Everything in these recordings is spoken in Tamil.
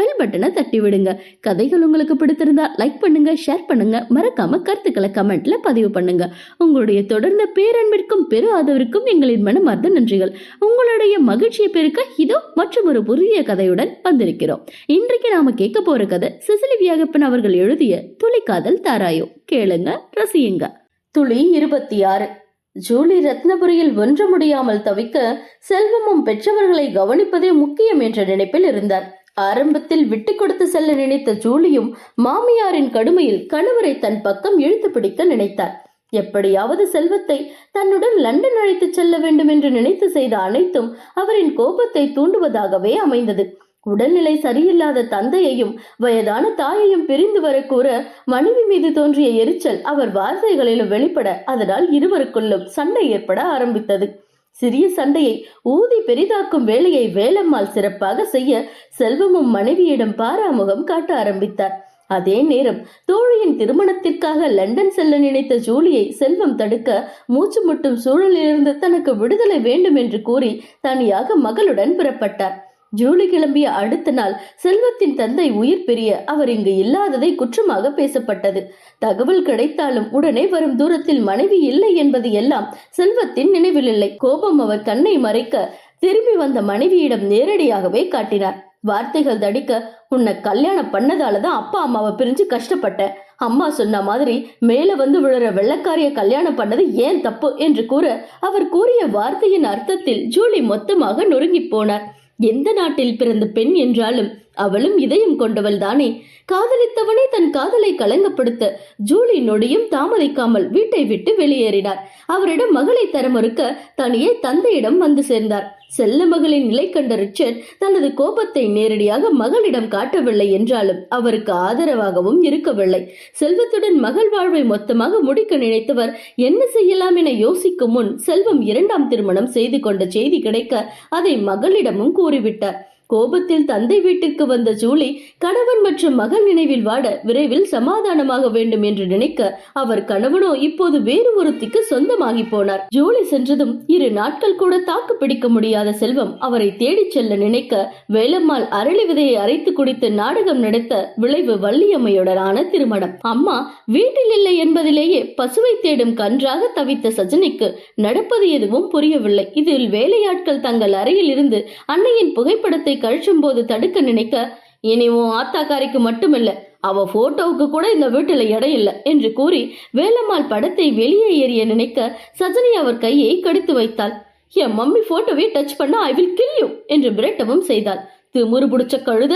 பெல் பட்டனை தட்டி விடுங்க கதைகள் உங்களுக்கு பிடித்திருந்தா லைக் பண்ணுங்க ஷேர் பண்ணுங்க. மறக்காம கருத்துக்களை கமெண்ட்ல பதிவு பண்ணுங்க. உங்களுடைய தொடர்ந்த பேரன்பிற்கும் பெரு ஆதரவிற்கும் எங்களின் மனமார்ந்த நன்றிகள். உங்களுடைய மகிழ்ச்சியை பெருக்க இதோ மற்றும் ஒரு புதிய கதையுடன் வந்திருக்கிறோம். இன்றைக்கு நாம கேட்க போற கதை சிசிலி வியாகப்பன் அவர்கள் எழுதிய துளிக்காதல் தாராயோ. கேளுங்க ரசியுங்க. துளி இருபத்தி ஆறு ஜூலி ரத்னபுரியில் ஒன்ற முடியாமல் தவிக்க செல்வமும் பெற்றவர்களை கவனிப்பதே முக்கியம் என்ற நினைப்பில் இருந்தார். ஆரம்பத்தில் விட்டு கொடுத்து செல்ல நினைத்த ஜூலியும் மாமியாரின் கடுமையில் கணவரை தன் பக்கம் இழுத்து பிடிக்க நினைத்தார். எப்படியாவது செல்வத்தை தன்னுடன் லண்டன் அழைத்துச் செல்ல வேண்டும் என்று நினைத்து செய்த அனைத்தும் அவரின் கோபத்தை தூண்டுவதாகவே அமைந்தது. உடல்நிலை சரியில்லாத தந்தையையும் வயதான தாயையும் பிரிந்து வர கூற மனைவி மீது தோன்றிய எரிச்சல் அவர் வார்த்தைகளிலும் வெளிப்பட அதனால் இருவருக்குள்ளும் சண்டை ஏற்பட ஆரம்பித்தது. சிறிய சண்டையை ஊதி பெரிதாக்கும் வேலையை வேலம்மாள் சிறப்பாக செய்ய செல்வமும் மனைவியிடம் பாராமுகம் காட்ட ஆரம்பித்தார். அதே நேரம் தோழியின் திருமணத்திற்காக லண்டன் செல்ல நினைத்த ஜூலியை செல்வம் தடுக்க மூச்சு முட்டும் சூழலிலிருந்து தனக்கு விடுதலை வேண்டும் என்று கூறி தனியாக மகளுடன் புறப்பட்டார். ஜூலி கிளம்பிய அடுத்த நாள் செல்வத்தின் தந்தை உயிர் பெரிய அவர் இங்கு இல்லாததை குற்றமாக பேசப்பட்டது. தகவல் கிடைத்தாலும் உடனே வரும் தூரத்தில் மனைவி இல்லை என்பது எல்லாம் செல்வத்தின் நினைவில் இல்லை. கோபம் அவர் கண்ணை மறைக்க திரும்பி வந்த மனைவியிடம் நேரடியாகவே காட்டினார். வார்த்தைகள் தடிக்க உன்னை கல்யாணம் பண்ணதால தான் அப்பா அம்மாவை பிரிஞ்சு கஷ்டப்பட்டேன் அம்மா சொன்ன மாதிரி மேல வந்து விழுற வெள்ளக்காரிய கல்யாணம் பண்ணது ஏன் தப்பு? என்று கூற அவர் கூறிய வார்த்தையின் அர்த்தத்தில் ஜூலி மொத்தமாக நொறுங்கி போனார். எந்த நாட்டில் பிறந்த பெண் என்றாலும் அவளும் இதயம் கொண்டவள் தானே காதலித்தவனே தன் காதலை கலங்கப்படுத்த ஜூலி நொடியும் தாமதிக்காமல் வீட்டை விட்டு வெளியேறினார். அவரிடம் மகளை தர மறுக்க தனியே தந்தையிடம் வந்து சேர்ந்தார். செல்ல மகளின் நிலை கண்ட ரிச்சர்ட் தனது கோபத்தை நேரடியாக மகளிடம் காட்டவில்லை என்றாலும் அவருக்கு ஆதரவாகவும் இருக்கவில்லை. செல்வத்துடன் மகள் வாழ்வை மொத்தமாக முடிக்க நினைத்தவர் என்ன செய்யலாம் என யோசிக்கும் முன் செல்வம் இரண்டாம் திருமணம் செய்து கொண்ட செய்தி கிடைக்க அதை மகளிடமும் கூறிவிட்டார். கோபத்தில் தந்தை வீட்டிற்கு வந்த ஜூலி கணவன் மற்றும் மகள் நினைவில் வாட விரைவில் சமாதானமாக வேண்டும் என்று நினைக்க அவர் கணவனோ இப்போது வேறு ஒருத்திக்கு சொந்தமாகி போனார். ஜூலி சென்றதும் இரு நாட்கள் கூட தாக்கு பிடிக்க முடியாத செல்வம் அவரை தேடிச் செல்ல நினைக்க வேலம்மாள் அரளி விதையை அரைத்து குடித்து நாடகம் நடத்த விளைவு வள்ளியம்மையுடனான திருமணம். அம்மா வீட்டில் இல்லை என்பதிலேயே பசுவை தேடும் கன்றாக தவித்த சஜனிக்கு நடப்பது எதுவும் புரியவில்லை. இதில் வேலையாட்கள் தங்கள் அறையில் இருந்து அன்னையின் புகைப்படத்தை கழிச்சும் போது தடுக்க நினைக்க இனி உன் ஆத்தாக்காரிக்கு மட்டுமில்ல அவ போட்டோவுக்கு கூட இந்த வீட்டுல இடம் இல்லை என்று கூறி வேலம்மாள் படத்தை வெளியே எறிய நினைக்க சஜனி அவர் கையை கடித்து வைத்தாள். என் மம்மி போட்டோவை டச் பண்ண ஐ வில் கில் யூ என்று மிரட்டவும் செய்தாள். திமுரு புடிச்ச கழுத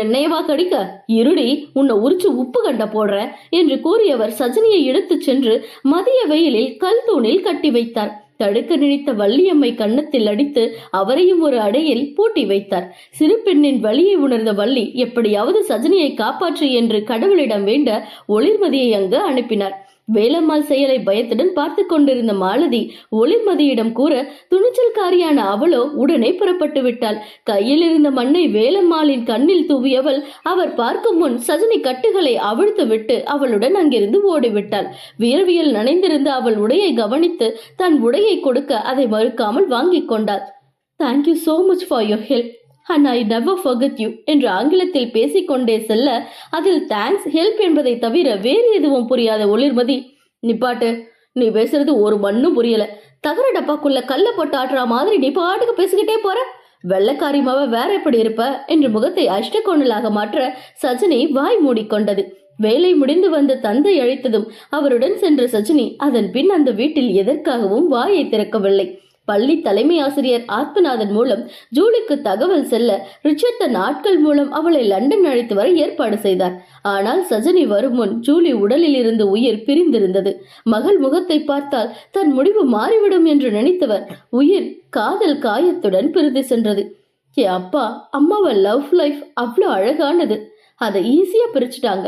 என்னையவா கடிக்க இருடி உன்னை உரிச்சு உப்பு கண்ட போடுற என்று கூறியவர் சஜனியை எடுத்துச் சென்று மதிய வெயிலில் கல் தூணில் கட்டி வைத்தார். தடுக்க நினைத்த வள்ளியம்மை கன்னத்தில் அடித்து அவரையும் ஒரு அடையில் பூட்டி வைத்தார். சிறு பெண்ணின் வலியை உணர்ந்த வள்ளி எப்படியாவது சஜனியை காப்பாற்று என்று கடவுளிடம் வேண்ட ஒளிர்மதியை அங்கு அனுப்பினார். வேலம்மாள் செயலை பயத்துடன் பார்த்து கொண்டிருந்த மாலதி ஒளிமதியிடம் கூற துணிச்சல்காரியான அவளோ உடனே புறப்பட்டு விட்டாள். கையில் இருந்த மண்ணை வேலம்மாளின் கண்ணில் தூவியவள் அவர் பார்க்கும் முன் சஜனி கட்டுகளை அவிழ்த்து விட்டு அவளுடன் அங்கிருந்து ஓடிவிட்டாள். வியர்வியல் நனைந்திருந்த அவள் உடையை கவனித்து தன் உடையை கொடுக்க அதை மறுக்காமல் வாங்கிக் கொண்டாள். Thank you so much for your help and I never forget you என்று ஆங்கிலத்தில் பேசிக்கொண்டே செல்ல அதில் தேங்க்ஸ் ஹெல்ப் என்பதை தவிர வேறு எதுவும் புரியாத ஒளிர்மதி நிப்பாட்டு நீ பேசுறது ஒரு மண்ணும் புரியல. தகர டப்பாக்குள்ள கல்ல போட்டு ஆட்டுற மாதிரி நீ பாட்டுக்கு பேசிக்கிட்டே போற? வெள்ளக்காரி மாவ வேற எப்படி இருப்ப? என்று முகத்தை அஷ்டகோணலாக மாற்ற சஜினி வாய் மூடிக்கொண்டது. வேலை முடிந்து வந்த தந்தை அழைத்ததும் அவருடன் சென்ற சஜினி அதன் பின் அந்த வீட்டில் எதற்காகவும் வாயை திறக்கவில்லை. பள்ளி தலைமை ஆசிரியர் ஆத்மநாதன் மூலம் ஜூலிக்கு தகவல் செல்ல ரிச்சர்ட் தன் ஆட்கள் மூலம் அவளை லண்டன் அழைத்து வர ஏற்பாடு செய்தார். ஆனால் சஜனி வரும் முன் ஜூலி உடலில் இருந்து உயிர் பிரிந்திருந்தது. மகள் முகத்தை பார்த்தால் தன் முடிவு மாறிவிடும் என்று நினைத்தவர் உயிர் காதல் காயத்துடன் பிரிந்து சென்றது. ஏ அப்பா அம்மாவை லவ் லைஃப் அவ்வளோ அழகானது. அதை ஈஸியா பிரிச்சுட்டாங்க.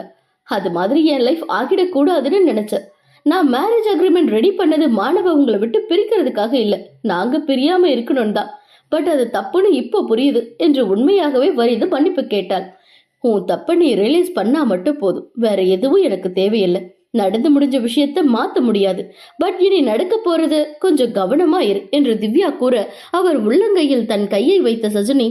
அது மாதிரி என் லைஃப் ஆகிடக்கூடாதுன்னு நினைச்சேன். நான் மேரேஜ் அக்ரிமெண்ட் ரெடி பண்ணது மாணவ உங்களை விட்டு பிரிக்கிறதுக்காக இல்லை. நாங்க பிரியாம இருக்கணும் தான். பட் அது தப்புன்னு இப்போ புரியுது என்று உண்மையாகவே வரிந்து மன்னிப்பு கேட்டாள். உன் தப்ப நீ ரியலைஸ் பண்ணா மட்டும் போதும். வேற எதுவும் எனக்கு தேவையில்லை. நடந்து முடிஞ்ச விஷயத்த மாத்த முடியாது. பட் இனி நடக்க போறது கொஞ்சம் கவனமா இரு என்று திவ்யா கூற அவர் உள்ளங்கையில் தன் கையை வைத்த Sajini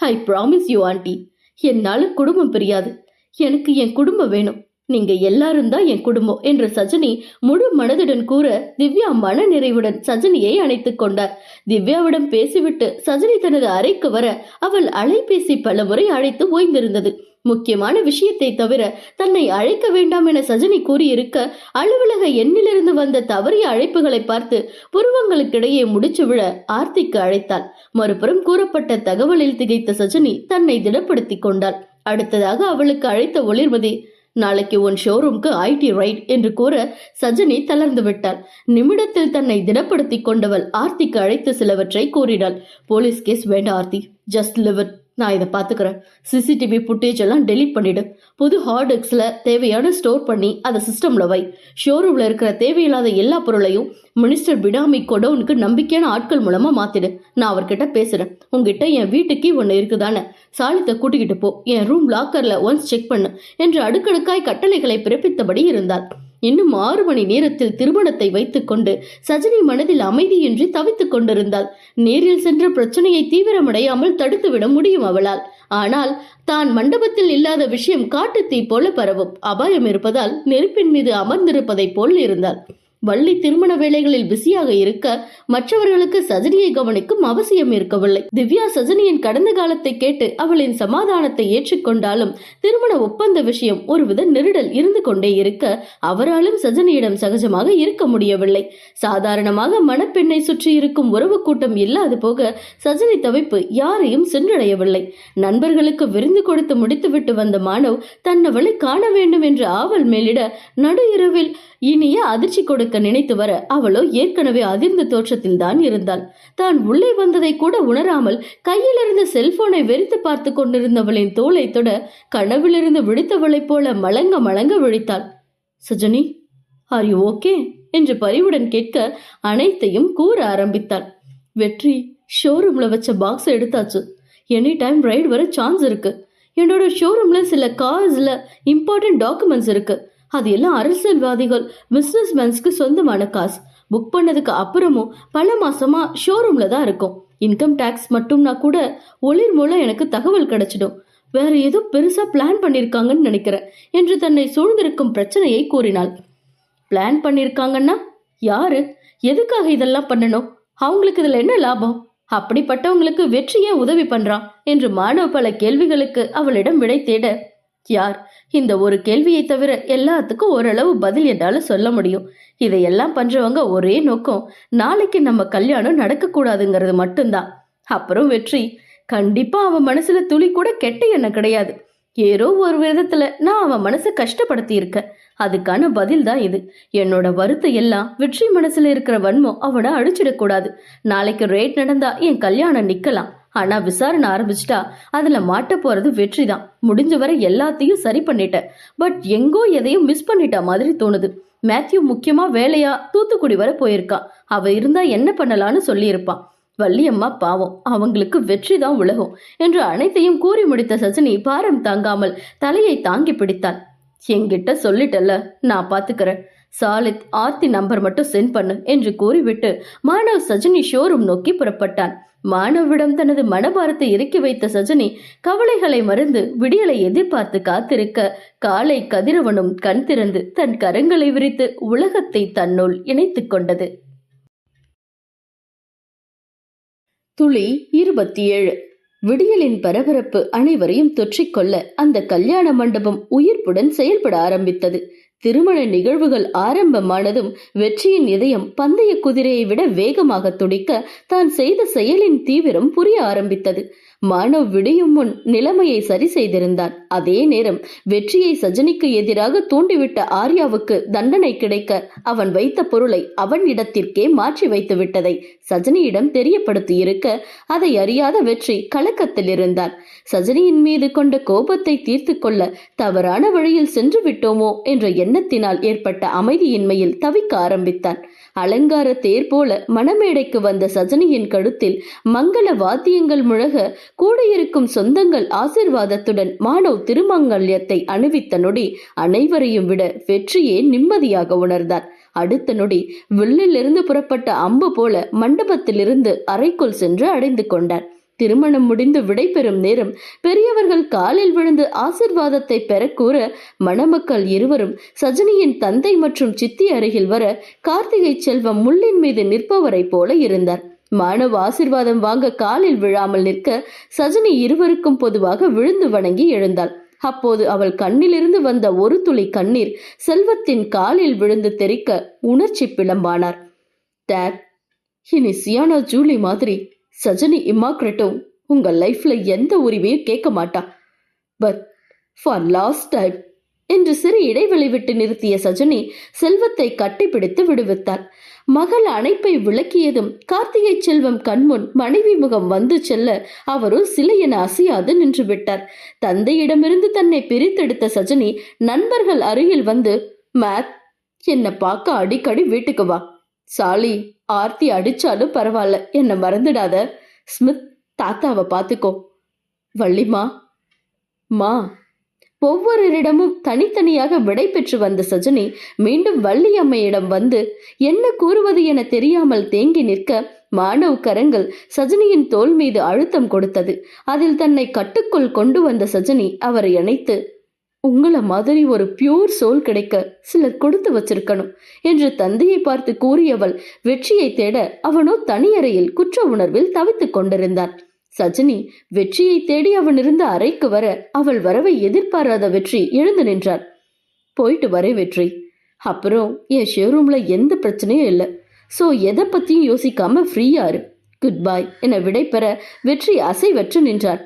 I promise you aunty என்னால குடும்பம் பிரியாது. எனக்கு என் குடும்பம் வேணும். நீங்க எல்லாரும் தான் என் குடும்பம் என்று சஜினி முழு மனதுடன் கூற திவ்யா மன நிறைவுடன் சஜினியை அணைத்துக் கொண்டார். திவ்யாவிடம் பேசிவிட்டு சஜினி தனது அறைக்கு வர அவள் அலைபேசி பலமுறை அழைத்து ஓய்ந்திருந்தது. முக்கியமான விஷயத்தை தவிர தன்னை அழைக்க வேண்டாம் என சஜினி கூறியிருக்க அலுவலக எண்ணிலிருந்து வந்த தவறிய அழைப்புகளை பார்த்து புருவங்களுக்கிடையே முடிச்சு விழ ஆர்த்திக்கு அழைத்தாள். மறுபுறம் கூறப்பட்ட தகவலில் திகைத்த சஜினி தன்னை திடப்படுத்திக் கொண்டாள். அடுத்ததாக அவளுக்கு அழைத்த ஒளிர்மதி நாளைக்கு உன் ஷோரூம்க்கு ஐடி ரைட் என்று கூற சஜினி தளர்ந்து விட்டாள். நிமிடத்தில் தன்னை திடப்படுத்திக் கொண்டவள் ஆர்த்திக்கு அழைத்து சிலவற்றை கூறினாள். போலீஸ் கேஸ் வேண்டாம் ஆர்த்தி. ஜஸ்ட் லிவ் நான் இதை பார்த்துக்கிறேன். சிசிடிவி ஃபுட்டேஜ் எல்லாம் டெலீட் பண்ணிடு. புது ஹார்ட் டிஸ்கில் தேவையான ஸ்டோர் பண்ணி அதை சிஸ்டமில் வை. ஷோரூமில் இருக்கிற தேவையில்லாத எல்லா பொருளையும் மினிஸ்டர் பிடாமி கொடவுனுக்கு நம்பிக்கையான ஆட்கள் மூலமாக மாற்றிடு நான் அவர்கிட்ட பேசுகிறேன் உங்ககிட்ட என் வீட்டுக்கு ஒன்று இருக்குதானே சாலித்தை கூட்டிக்கிட்டு போ. என் ரூம் லாக்கரில் ஒன்ஸ் செக் பண்ணு. என்று அடுக்கடுக்காய் கட்டளைகளை பிறப்பித்தபடி இருந்தாள். இன்னும் ஆறு மணி நேரத்தில் திருமணத்தை வைத்துக்கொண்டு சஜினி மனதில் அமைதியின்றி தவித்துக் கொண்டிருந்தாள். நேரில் சென்ற பிரச்சனையை தீவிரமடையாமல் தடுத்துவிட முடியும் அவளால். ஆனால் தான் மண்டபத்தில் இல்லாத விஷயம் காட்டுத்தீ போல பரவும். அபாயம் இருப்பதால் நெருப்பின் மீது அமர்ந்திருப்பதைப் போல் இருந்தாள். வள்ளி திருமண வேலைகளில் பிஸியாக இருக்க மற்றவர்களுக்கு சஜினியை கவனிக்கும் அவசியம் இருக்கவில்லை. திவ்யா சஜினியின் கடந்த காலத்தை கேட்டு அவளின் சமாதானத்தை ஏற்றுக்கொண்டாலும் திருமண ஒப்பந்த விஷயம் ஒருவித நெருடல் இருந்து கொண்டே இருக்க அவராலும் சஜினியிடம் சகஜமாக இருக்க முடியவில்லை. சாதாரணமாக மணப்பெண்ணை சுற்றி இருக்கும் உறவு கூட்டம் இல்லாது போக சஜினி தவிப்பு யாரையும் சென்றடையவில்லை. நண்பர்களுக்கு விருந்து கொடுத்து முடித்துவிட்டு வந்த மாணவ் தன்னவளை காண வேண்டும் என்ற ஆவல் மேலிட நடு இரவில் இனிய அதிர்ச்சி கொடுக்க நினைத்து வர அவளோ ஏற்கனவே அதிர்ந்த தோற்றத்தில் தான் இருந்தாள். தான் உள்ளே வந்ததை கூட உணராமல் கையிலிருந்த செல்போனை வெறித்து பார்த்து கொண்டிருந்தவளின் தோலை தொட கனவிலிருந்து விழித்தவளைப் போல மலங்க மலங்க விழித்தாள். சுஜனி ஆர் யூ ஓகே என்று பரிவுடன் கேட்க அனைத்தையும் கூற ஆரம்பித்தாள். வெற்றி ஷோரூம்ல வச்ச பாக்ஸ் எடுத்தாச்சு. எனி டைம் ரைடு வர சான்ஸ் இருக்கு. என்னோட ஷோரூம்ல சில கார்ஸ்ல இம்பார்ட்டன்ட் டாக்குமெண்ட்ஸ் இருக்கு. அது எல்லாம் அரசியல்வாதிகள் பிஸ்னஸ்மேன்ஸ்க்கு சொந்தமான காசு. புக் பண்ணதுக்கு அப்புறமும் பல மாசமா ஷோரூம்ல தான் இருக்கும். இன்கம் டேக்ஸ் மட்டும்னா கூட ஒளிர் மூலம் எனக்கு தகவல் கிடைச்சிடும். வேற ஏதோ பெருசா பிளான் பண்ணிருக்காங்கன்னு நினைக்கிறேன் என்று தன்னை சூழ்ந்திருக்கும் பிரச்சனையை கூறினாள். பிளான் பண்ணிருக்காங்கன்னா யாரு? எதுக்காக இதெல்லாம் பண்ணணும்? அவங்களுக்கு இதுல என்ன லாபம்? அப்படிப்பட்டவங்களுக்கு வெற்றியே உதவி பண்றான் என்று மாணவ பல கேள்விகளுக்கு அவளிடம் விடை தேட யார்? இந்த ஒரு கேள்வியை தவிர எல்லாத்துக்கும் ஓரளவு பதில் என்னால சொல்ல முடியும். இதையெல்லாம் பண்றவங்க ஒரே நோக்கம் நாளைக்கு நம்ம கல்யாணம் நடக்கக்கூடாதுங்கிறது மட்டும்தான். அப்புறம் வெற்றி. கண்டிப்பா அவன் மனசுல துளி கூட கெட்ட எண்ணம் கிடையாது. ஏதோ ஒரு விதத்துல நான் அவன் மனசை கஷ்டப்படுத்தி இருக்கேன் அதுக்கான பதில் தான் இது. என்னோட வருத்தம் எல்லாம் வெற்றி மனசுல இருக்கிற வன்மம் அவனை அழிச்சிடக்கூடாது நாளைக்கு ரேட் நடந்தா என் கல்யாணம் நிக்கலாம். ஆனா விசாரணை ஆரம்பிச்சிட்டா அதுல மாட்ட போறது வெற்றி தான் முடிஞ்ச வரை எல்லாத்தையும் சரி பண்ணிட்டேன். பட் எங்கோ எதையும் மிஸ் பண்ணிட்ட மாதிரி தோணுது. மேத்யூ முக்கியமா வேலையா? தூத்துக்குடி வரை போயிருக்கான் அவ இருந்தா என்ன பண்ணலான்னு சொல்லியிருப்பான் வள்ளியம்மா பாவம் அவங்களுக்கு வெற்றி தான் உலகம் என்று அனைத்தையும் கூறி முடித்த சஜினி பாரம் தாங்காமல் தலையை தாங்கி பிடித்தாள். என்கிட்ட சொல்லிட்டல்ல நான் பாத்துக்கிறேன். சாலித் ஆர்த்தி நம்பர் மட்டும் சென்ட் பண்ணு என்று கூறிவிட்டு மாணவ் சஜினி ஷோரூம் நோக்கி புறப்பட்டான். மாணவிடம் தனது மனபாரத்தை இறக்கி வைத்த சஜினி கவலைகளை மறந்து விடியலை எதிர்பார்த்து காத்திருக்க காலை கதிரவனும் கண் திறந்து தன் கரங்களை விரித்து உலகத்தை தன்னுள் இணைத்துக் கொண்டது. துளி இருபத்தி ஏழு. விடியலின் பரபரப்பு அனைவரையும் தொற்றிக்கொள்ள அந்த கல்யாண மண்டபம் உயிர்ப்புடன் செயல்பட ஆரம்பித்தது. திருமண நிகழ்வுகள் ஆரம்பமானதும் வெற்றியின் இதயம் பந்தய குதிரையை விட வேகமாக துடிக்க தான் செய்த செயலின் தீவிரம் புரிய ஆரம்பித்தது. மானவ் விடியும் முன் நிலைமையை சரி செய்திருந்தான். அதே நேரம் வெற்றியை சஜனிக்கு எதிராக தூண்டிவிட்ட ஆர்யாவுக்கு தண்டனை கிடைக்க அவன் வைத்த பொருளை அவன் இடத்திற்கே மாற்றி வைத்து விட்டதை சஜனியிடம் தெரியப்படுத்தியிருக்க அதை அறியாத வெற்றி கலக்கத்தில் இருந்தான். சஜனியின் மீது கொண்ட கோபத்தை தீர்த்து கொள்ள தவறான வழியில் சென்று விட்டோமோ என்ற எண்ணத்தினால் ஏற்பட்ட அமைதியின்மையில் தவிக்க ஆரம்பித்தான். அலங்கார தேர் போல மணமேடைக்கு வந்த சஜனியின் கழுத்தில் மங்கள வாத்தியங்கள் முழக கூடியிருக்கும் சொந்தங்கள் ஆசிர்வாதத்துடன் மாணவ் திருமங்கல்யத்தை அணிவித்த நொடி அனைவரையும் விட வெற்றியே நிம்மதியாக உணர்ந்தார். அடுத்த நொடி வில்லிலிருந்து புறப்பட்ட அம்பு போல மண்டபத்திலிருந்து அறைக்குள் சென்று அடைந்து கொண்டார். திருமணம் முடிந்து விடைபெறும் நேரம் பெரியவர்கள் காலில் விழுந்து ஆசிர்வாதத்தை பெறக்கூற மணமக்கள் இருவரும் சஜினியின் தந்தை மற்றும் சித்தி அருகில் வர கார்த்திகை செல்வம் முள்ளின் மீது நிற்பவரைப் போல இருந்தார். மாணவ ஆசிர்வாதம் வாங்க காலில் விழாமல் நிற்க சஜினி இருவருக்கும் பொதுவாக விழுந்து வணங்கி எழுந்தாள். அப்போது அவள் கண்ணிலிருந்து வந்த ஒரு துளி கண்ணீர் செல்வத்தின் காலில் விழுந்து தெறிக்க உணர்ச்சி பிளம்பானார். டேட் இனி சியானா ஜூலி மாதிரி சஜனி இம்மாக்ரெட்டும் உங்க லைஃப்ல எந்த உரிமையும் கேட்க மாட்டா. பட் ஃபார் லாஸ்ட் டைம் என்று சிறு இடைவெளி விட்டு நிறுத்திய சஜனி செல்வத்தை கட்டிப்பிடித்து விடுவித்தார் மகள் அணைப்பை விளக்கியதும் கார்த்திகை செல்வம் கண்முன் மனைவி முகம் வந்து செல்ல அவரும் சிலை என அசையாது நின்று விட்டார். தந்தையிடமிருந்து தன்னை பிரித்தெடுத்த சஜனி நண்பர்கள் அருகில் வந்து மேத் என்னை பார்க்க அடிக்கடி வீட்டுக்கு வா. சாலி ஆர்த்தி அடிச்சாலும் பரவாயில்ல. என்னை மறந்துடாத. ஸ்மித் தாத்தாவை பார்த்துக்கோ. வள்ளிமா மா ஒவ்வொருவரிடமும் தனித்தனியாக விடை பெற்று வந்த சஜனி மீண்டும் வள்ளியம்மையிடம் வந்து என்ன கூறுவது என தெரியாமல் தேங்கி நிற்க மாணவ் கரங்கள் சஜினியின் தோல் மீது அழுத்தம் கொடுத்தது. அதில் தன்னை கட்டுக்குள் கொண்டு வந்த சஜினி அவரை இணைத்து உங்களை மாதிரி ஒரு பியூர் சோல் கிடைக்க சிலர் கொடுத்து வச்சிருக்கணும் என்று தந்தையை பார்த்து கூறியவள் வெற்றியை தேட அவனோ தனியறையில் குற்ற உணர்வில் தவித்துக் கொண்டிருந்தான். சஜினி வெற்றியை தேடி அவன் இருந்த அறைக்கு வர அவள் வரவை எதிர்பாராத வெற்றி எழுந்து நின்றார் போயிட்டு வரே வெற்றி. அப்புறம் என் ஷோரூம்ல எந்த பிரச்சனையும் இல்லை. ஸோ எதை பத்தியும் யோசிக்காம ஃப்ரீயா இரு. குட் பாய் என விடை பெற வெற்றி அசைவற்று நின்றார்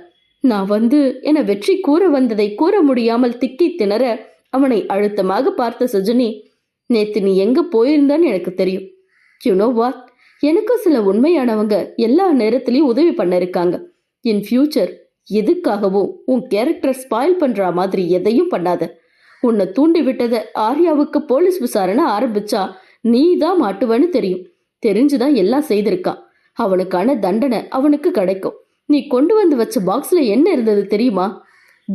நான் வந்து என வெற்றி கூற வந்ததை கூற முடியாமல் திக்கி திணற அவனை அழுத்தமாக பார்த்த சஜினி நேத்து நீ எங்க போயிருந்தான்னு எனக்கு தெரியும். யூனோ வாட் எனக்கும் சில உண்மையானவங்க எல்லா நேரத்திலையும் உதவி பண்ண இருக்காங்க. இன் ஃபியூச்சர் எதுக்காகவும் உன் கேரக்டர் ஸ்பாயில் பண்ற மாதிரி எதையும் பண்ணாத. உன்னை தூண்டி விட்டத ஆர்யாவுக்கு போலீஸ் விசாரணை ஆரம்பிச்சா நீ தான் மாட்டுவன்னு தெரியும். தெரிஞ்சுதான் எல்லாம் செய்திருக்கான். அவனுக்கான தண்டனை அவனுக்கு கிடைக்கும். நீ கொண்டு வந்து வச்ச பாக்ஸ்ல என்ன இருந்தது தெரியுமா?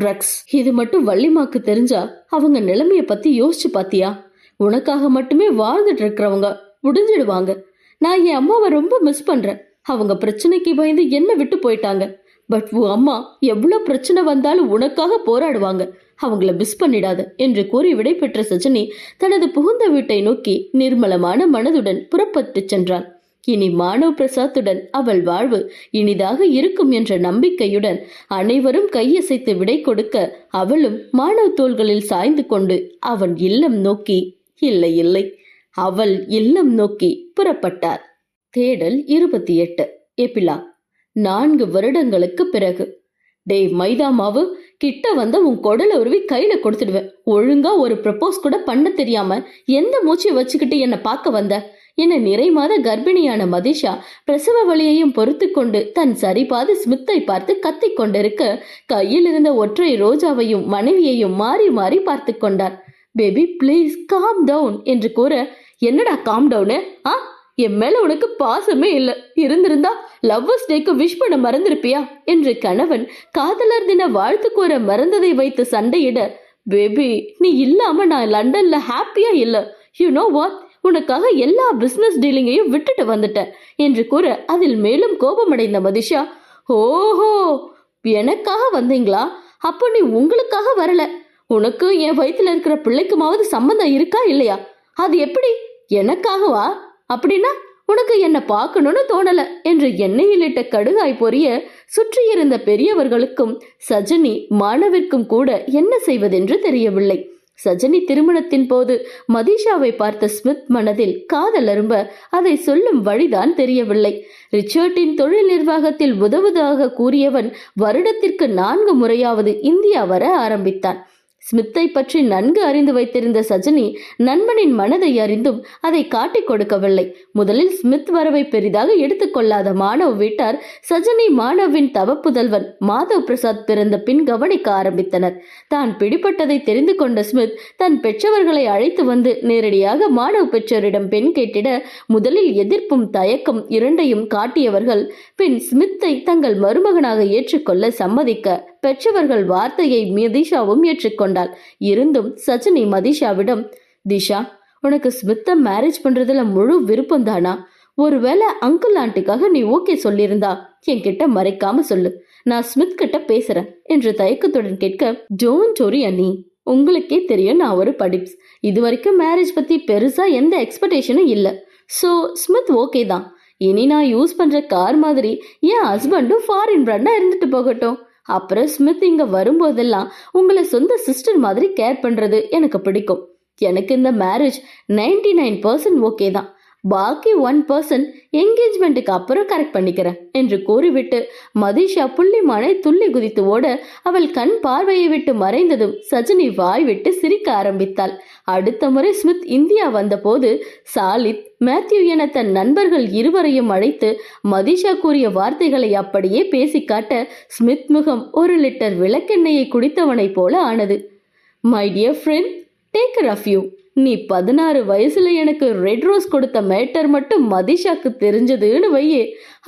ட்ரக்ஸ் இது மட்டும் வள்ளிமாக்கு தெரிஞ்சா அவங்க நிலைமைய பத்தி யோசிச்சு பாத்தியா? உனக்காக மட்டுமே வாழ்ந்துட்டு இருக்கிறவங்க முடிஞ்சிடுவாங்க. நான் என் அம்மாவை ரொம்ப மிஸ் பண்றேன். அவங்க பிரச்சனைக்கு பயந்து என்ன விட்டு போயிட்டாங்க. பட் உன் அம்மா எவ்வளவு பிரச்சனை வந்தாலும் உனக்காக போராடுவாங்க. அவங்கள மிஸ் பண்ணிடாத என்று கூறி விடைபெற்ற சஜினி தனது புகுந்த வீட்டை நோக்கி நிர்மலமான மனதுடன் புறப்பட்டு சென்றாள். இனி மானவ் பிரசாத்துடன் அவள் வாழ்வு இனிதாக இருக்கும் என்ற நம்பிக்கையுடன் அனைவரும் கையசைத்து விடை கொடுக்க அவளும் மானவ் தோள்களில் சாய்ந்து கொண்டு அவன் இல்லம் நோக்கி இல்லை இல்லை. அவள் இல்லம் நோக்கி புறப்பட்டார். தேடல் இருபத்தி எட்டு எபிலா நான்கு வருடங்களுக்கு பிறகு. டேய் மைதா மாவு கிட்ட வந்த உன் குடல உருவி கையில கொடுத்துடுவேன். ஒழுங்கா ஒரு ப்ரப்போஸ் கூட பண்ண தெரியாம எந்த மூச்சை வச்சுக்கிட்டு என்ன பார்க்க வந்த? என நிறை மாத கர்ப்பிணியான மதிஷா பிரசவ வழியையும் பொறுத்து கொண்டு தன் சரிபாது ஸ்மித்தை பார்த்து கத்திக் கொண்டிருக்க கையில் இருந்த ஒற்றை ரோஜாவையும் மனைவியையும் மாறி மாறி பார்த்து கொண்டார். பேபி ப்ளீஸ் காம் டவுன் என்று கூற என்னடா காம் டவுனு ஆ? என் மேல உனக்கு பாசமே இல்ல. இருந்திருந்தா லவ்வர்ஸ் டேக்கு விஷ் பண்ண மறந்திருப்பியா? என்று கணவன் காதலர் தின வாழ்த்து கூற மறந்ததை வைத்து சண்டையிட பேபி நீ இல்லாம நான் லண்டன்ல ஹாப்பியா இல்ல. யூ நோ வாட் உனக்காக எல்லா பிசினஸ் டீலிங்கையும் விட்டுட்டு வந்துட்டேன் என்று கூற அதில் மேலும் கோபமடைந்த மதிஷா ஓஹோ எனக்காக வந்தீங்களா? அப்போ நீ உங்களுக்காக வரல. உனக்கு என் வயிற்றுல இருக்கிற பிள்ளைக்குமாவது சம்மந்தம் இருக்கா இல்லையா? அது எப்படி? எனக்காகவா? அப்படின்னா உனக்கு என்ன பார்க்கணும்னு தோணல என்று எண்ணெயிலிட்ட கடுகாய் பொரிய சுற்றியிருந்த பெரியவர்களுக்கும் சஜனி மாணவிற்கும் கூட என்ன செய்வதென்று தெரியவில்லை. சஜனி திருமணத்தின் போது மதிஷாவை பார்த்த ஸ்மித் மனதில் காதல் அரும்ப அதை சொல்லும் வழிதான் தெரியவில்லை. ரிச்சர்டின் தொழில் நிர்வாகத்தில் உதவுவதாக கூறியவன் வருடத்திற்கு நான்கு முறையாவது இந்தியா வர ஆரம்பித்தான். ஸ்மித்தை பற்றி நன்கு அறிந்து வைத்திருந்த சஜினி நண்பனின் மனதை அறிந்தும் அதை காட்டிக் கொடுக்கவில்லை. முதலில் ஸ்மித் வரவை பெரிதாக எடுத்துக்கொள்ளாத மாணவ் வீட்டார் சஜினி மாணவின் தவப்புதல்வன் மாதவ் பிரசாத் பிறந்த பின் கவனிக்க ஆரம்பித்தனர். தான் பிடிப்பட்டதை தெரிந்து கொண்ட ஸ்மித் தன் பெற்றவர்களை அழைத்து வந்து நேரடியாக மாணவ் பெற்றோரிடம் பெண் கேட்டிட முதலில் எதிர்ப்பும் தயக்கம் இரண்டையும் காட்டியவர்கள் பின் ஸ்மித்தை தங்கள் மருமகனாக ஏற்றுக்கொள்ள சம்மதிக்க பெற்றவர்கள் வார்த்தையை மதிஷாவும் ஏற்றுக்கொண்டாள். இருந்தும் சச்சினி மதிஷாவிடம் திஷா உனக்கு ஸ்மித்தை மேரேஜ் பண்றதுல முழு விருப்பம் தானா? ஒருவேளை அங்கிள் ஆண்ட்டுக்காக நீ ஓகே சொல்லியிருந்தா என்கிட்ட மறைக்காம சொல்லு. நான் ஸ்மித் கிட்ட பேசுறேன் என்று தயக்கத்துடன் கேட்க ஜோன் ஜோரி அண்ணி. உங்களுக்கே தெரியும் நான் ஒரு படிப்ஸ் இது வரைக்கும் மேரேஜ் பத்தி பெருசா எந்த எக்ஸ்பெக்டேஷனும் இல்லை. ஸோ ஸ்மித் ஓகே தான். இனி நான் யூஸ் பண்ற கார் மாதிரி என் ஹஸ்பண்டும் ஃபாரின் பிராண்டா இருந்துட்டு போகட்டும். அப்புறம் ஸ்மித் இங்க வரும்போதெல்லாம் உங்களை சொந்த சிஸ்டர் மாதிரி கேர் பண்றது எனக்கு பிடிக்கும். எனக்கு இந்த marriage ninety nine percent okay தான். பாக்கி ஒன் பர்சன்ட் என்கேஜ்மெண்ட்டுக்கு அப்புறம் கரெக்ட் பண்ணிக்கிறேன் என்று கூறிவிட்டு மதிஷா புள்ளிமானை துள்ளி குதித்து ஓட அவள் கண் பார்வையை விட்டு மறைந்ததும் சஜினி வாய் விட்டு சிரிக்க ஆரம்பித்தாள். அடுத்த முறை ஸ்மித் இந்தியா வந்தபோது சாலித் மேத்யூ என தன் நண்பர்கள் இருவரையும் அழைத்து மதிஷா கூறிய வார்த்தைகளை அப்படியே பேசி காட்ட ஸ்மித் முகம் ஒரு லிட்டர் விளக்கெண்ணெயை குடித்தவனைப் போல ஆனது. My dear friend take off you நீ பதினாறு வயசுல எனக்கு ரெட் ரோஸ் கொடுத்த மேட்டர் மட்டும் மதிஷாக்கு தெரிஞ்சதுன்னு வையே.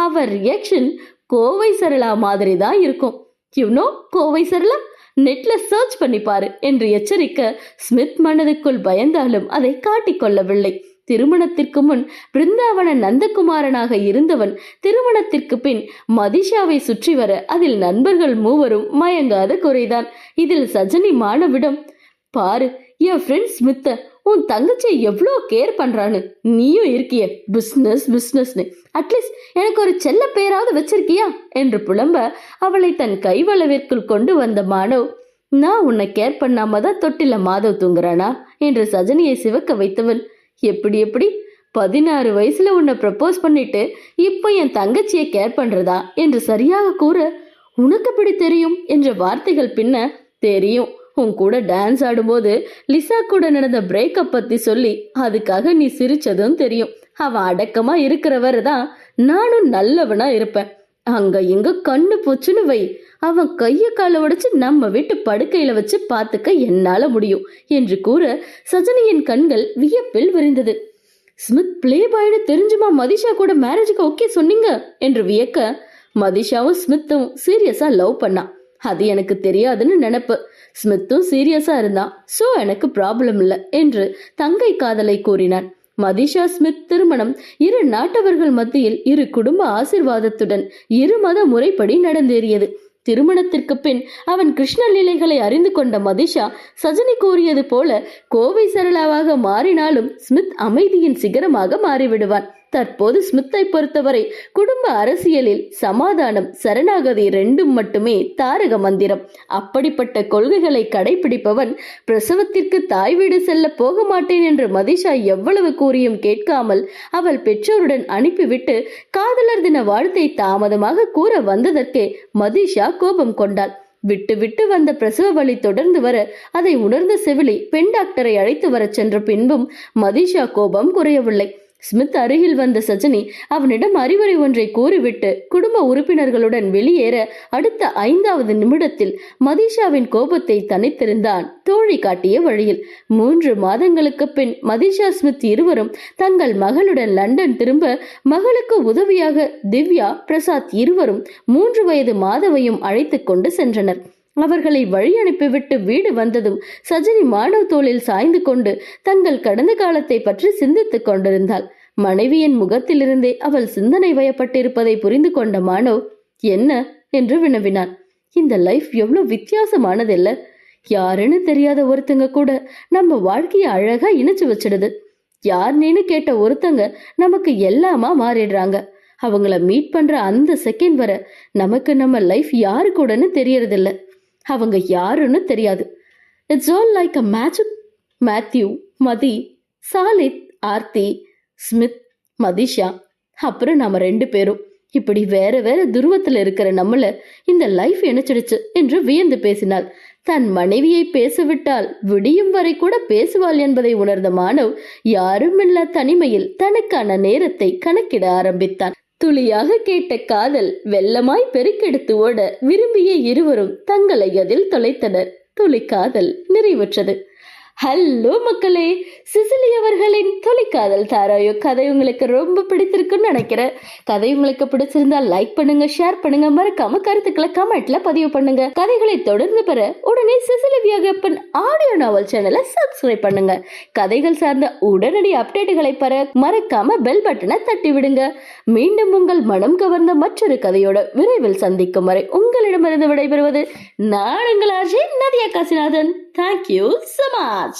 அவர் ரியாக்ஷன் கோவை சரளா மாதிரி தான் இருக்கும் யூனோ கோவை சரளா? நெட்ல சர்ச் பண்ணி பாரு என்று எச்சரிக்க ஸ்மித் மனதுக்குள் பயந்தாலும் அதை காட்டிக்கொள்ளவில்லை திருமணத்திற்கு முன் பிருந்தாவன நந்தகுமாரனாக இருந்தவன் திருமணத்திற்கு பின் மதிஷாவை சுற்றி வர அதில் நண்பர்கள் மூவரும் மயங்காத குறைதான். இதில் சஜனி மாணவிடம் பாரு என் ஃப்ரெண்ட் ஸ்மித்த உன் தங்கச்சியை எவ்வளோ கேர் பண்ணுறான்னு நீயும் இருக்கிய பிஸ்னஸ் பிஸ்னஸ்னு அட்லீஸ்ட் எனக்கு ஒரு செல்ல பேராவது வச்சிருக்கியா? என்று புலம்ப அவளை தன் கைவளவிற்குள் கொண்டு வந்த மாணவ் நான் உன்னை கேர் பண்ணாம தான் தொட்டில மாதவ் தூங்குறானா? என்று சஜனியை சிவக்க வைத்தவன் எப்படி எப்படி? பதினாறு வயசுல உன்னை ப்ரப்போஸ் பண்ணிட்டு இப்போ என் தங்கச்சியை கேர் பண்றதா? என்று சரியாக கூற உனக்கு எப்படி தெரியும்? என்ற வார்த்தைகள் பின்ன தெரியும். உன் கூட டான்ஸ் ஆடும்போது லிசா கூட நடந்த பிரேக்கப் பத்தி சொல்லி அதுக்காக நீ சிரிச்சதும் தெரியும். அவன் அடக்கமா இருக்கிறவர் தான் நானும் நல்லவனா இருப்பேன். அங்க இங்க கண்ணு போச்சுன்னு வை. அவன் கைய கால உடைச்சு நம்ம வீட்டு படுக்கையில வச்சு பார்த்துக்க என்னால முடியும் என்று கூற சஜனியின் கண்கள் வியப்பில் விரிந்தது. ஸ்மித் பிளே பாய்னு தெரிஞ்சுமா? மதிஷா கூட மேரேஜுக்கு ஓகே சொன்னீங்க? என்று வியக்க மதிஷாவும் ஸ்மித்தும் சீரியஸா லவ் பண்ணா. அது எனக்கு தெரியாதுன்னு நினைப்பு. ஸ்மித்தும் சீரியஸா இருந்தான். சோ எனக்கு ப்ராப்ளம் இல்லை என்று தங்கை காதலை கூறினான். மதிஷா ஸ்மித் திருமணம். இரு நாட்டவர்கள் மத்தியில் இரு குடும்ப ஆசிர்வாதத்துடன் இரு மத முறைப்படி நடந்தேறியது. திருமணத்திற்கு பின் அவன் கிருஷ்ண லீலைகளை அறிந்து கொண்ட மதிஷா சஜினி கூறியது போல கோவை சரளாவாக மாறினாலும் ஸ்மித் அமைதியின் சிகரமாக மாறிவிடுவான். தற்போது ஸ்மித்தை பொறுத்தவரை குடும்ப அரசியலில் சமாதானம் சரணாகதி ரெண்டும் மட்டுமே தாரக மந்திரம். அப்படிப்பட்ட கொள்கைகளை கடைபிடிப்பவன் பிரசவத்திற்கு தாய் வீடு செல்ல போக மாட்டேன் என்று மதிஷா எவ்வளவு கூறியும் கேட்காமல் அவள் பெற்றோருடன் அனுப்பிவிட்டு காதலர் தின வாழ்த்தை தாமதமாக கூற வந்ததற்கே மதிஷா கோபம் கொண்டாள். விட்டு விட்டு வந்த பிரசவ வழி தொடர்ந்து வர அதை உணர்ந்த செவிலி பெண் டாக்டரை அழைத்து வரச் சென்ற பின்பும் மதிஷா கோபம் குறையவில்லை. ஸ்மித் அருகில் வந்த சஜினி அவனிடம் அறிவுரை ஒன்றை கூறிவிட்டு குடும்ப உறுப்பினர்களுடன் வெளியேற அடுத்த ஐந்தாவது நிமிடத்தில் மதிஷாவின் கோபத்தை தனித்திருந்தான் தோழி காட்டிய வழியில் மூன்று மாதங்களுக்கு பின் மதிஷா ஸ்மித் இருவரும் தங்கள் மகளுடன் லண்டன் திரும்ப மகளுக்கு உதவியாக திவ்யா பிரசாத் இருவரும் மூன்று வயது மாதவையும் அழைத்து கொண்டு சென்றனர். அவர்களை வழி அனுப்பிவிட்டு வீடு வந்ததும் சஜினி மாணவ தோளில் சாய்ந்து கொண்டு தங்கள் கடந்த காலத்தை பற்றி சிந்தித்துக் கொண்டிருந்தாள். மனைவியின் முகத்திலிருந்தே அவள் சிந்தனை வயப்பட்டிருப்பதை புரிந்து கொண்ட மாணவ் என்ன? என்று வினவினான். இந்த லைஃப் எவ்வளவு வித்தியாசமானதல்ல. யாருன்னு தெரியாத ஒருத்தங்க கூட நம்ம வாழ்க்கைய அழகா இணைச்சு வச்சிடுது. யார் நீனு கேட்ட ஒருத்தங்க நமக்கு எல்லாமா மாறிடுறாங்க. அவங்கள மீட் பண்ற அந்த செகண்ட் வர நமக்கு நம்ம லைஃப் யாரு கூடன்னு தெரியறதில்லை. அவங்க யாருன்னு தெரியாது. It's all like a magic Matthew Mathi Salih Aarthi Smith Matheesha. அப்புறம் நாம ரெண்டு பேரும். இப்படி வேற வேற துருவத்துல இருக்கிற நம்மள இந்த லைஃப் இணைச்சிடுச்சு என்று வியந்து பேசினாள். தன் மனைவியை பேசவிட்டால் விடியும் வரை கூட பேசுவாள் என்பதை உணர்ந்த மாணவ் யாருமில்லா தனிமையில் தனக்கான நேரத்தை கணக்கிட ஆரம்பித்தான். துளியாக கேட்ட காதல் வெள்ளமாய் பெருக்கெடுத்து ஓட விரும்பிய இருவரும் தங்களை அதில் தொலைத்தனர். துளி காதல் நிறைவுற்றது. ஹலோ மக்களே சிசிலி அவர்களின் தொலைக்காதல் தாராயோ கதை உங்களுக்கு ரொம்ப பிடிச்சிருக்குன்னு நினைக்கிறேன். கதை உங்களுக்கு பிடிச்சிருந்தா லைக் பண்ணுங்க ஷேர் பண்ணுங்க மறக்காம கருத்துக்களை கமெண்ட்ல பதிவு பண்ணுங்க. கதைகளை தொடர்ந்து பெற உடனே சிசிலி வியாகப்பன் ஆடியோ நாவல் சேனலை சப்ஸ்கிரைப் பண்ணுங்க. கதைகள் சார்ந்த உடனடி அப்டேட்டுகளை பெற மறக்காம பெல் பட்டனை தட்டி விடுங்க மீண்டும் உங்கள் மனம் கவர்ந்த மற்றொரு கதையோட விரைவில் சந்திக்கும் வரை உங்களிடமிருந்து விடைபெறுவது நான் உங்கள் RJ Nadiya Kasinathan. Thank you so much.